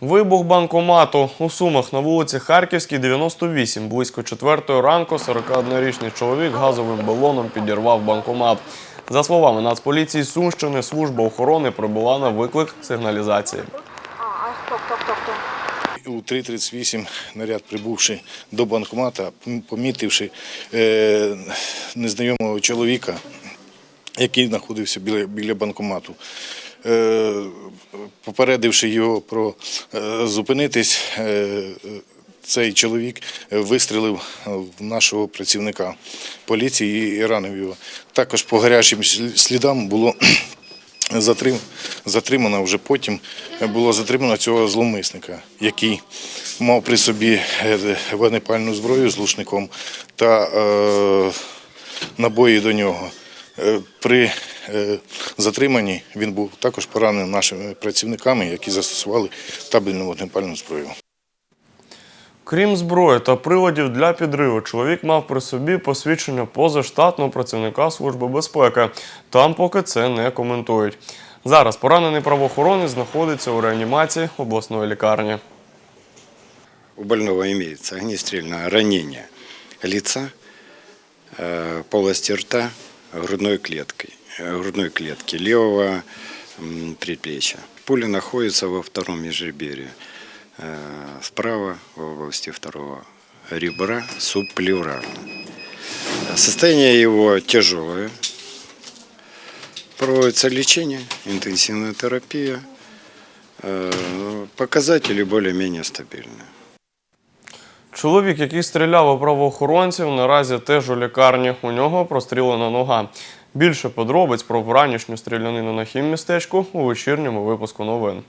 Вибух банкомату у Сумах на вулиці Харківській, 98. Близько 4 ранку 41-річний чоловік газовим балоном підірвав банкомат. За словами Нацполіції Сумщини, служба охорони прибула на виклик сигналізації. У 3.38 наряд прибувши до банкомата, помітивши е, незнайомого чоловіка, який знаходився біля, біля банкомату. Е, попередивши його про е, зупинитись, е, цей чоловік вистрілив в нашого працівника поліції і ранив його. Також по гарячим слідам було затрим, затримано вже потім було затримано цього зловмисника, який мав при собі вогнепальну зброю з лушником та набої до нього. Е, При е, затриманні він був також поранений нашими працівниками, які застосували табельну вогнепальну зброю. Крім зброї та приладів для підриву, чоловік мав при собі посвідчення позаштатного працівника Служби безпеки. Там поки це не коментують. Зараз поранений правоохоронець знаходиться у реанімації обласної лікарні. У больного имеется огнестрельное ранение лица, э, полости рта, грудной клетки, э, грудной клетки левого предплечья. Пуля находится во втором межреберье, э, справа в области второго ребра субплеврально. Состояние его тяжелое. Проводится лечение, интенсивная терапия. Э, Показатели более-менее стабильные. Чоловік, який стріляв у правоохоронців, наразі теж у лікарні. У нього прострілена нога. Більше подробиць про вранішню стрілянину на хіммістечку у вечірньому випуску новин.